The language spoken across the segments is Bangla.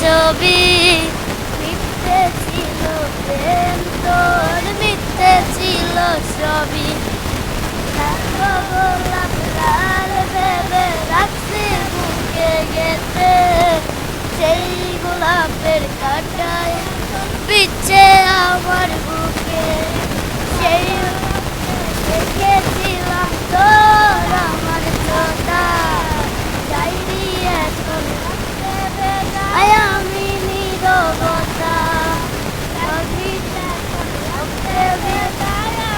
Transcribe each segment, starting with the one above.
ছবি। মিথ্যে ছিল প্রেম, তোর মিথ্যে ছিল ছবি। গোলাপ লাল ভেবে রাখছি বুকে গেতে সেই গোলাপের কাটায় পিছে আমার বুকে সেই দেখেছিলাম তোর আমার চোখা ডাইরি এখন আয় আমি নীরবতা কবিতা করতে বেতায়া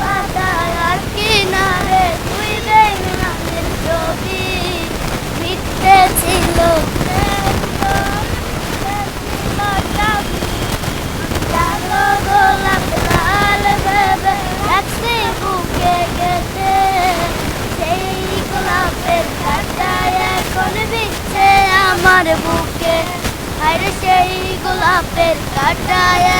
পাতার কিনারে তুই বেগুনের ছবি মিথ্যে ছিল কালো গোলাপ লাল ভেবে রাখছি বুকে গেছে সেই গোলাপের কাটায় এখন বিচ্ছে আমার বুকে আর সেই গোলাপের কাটায়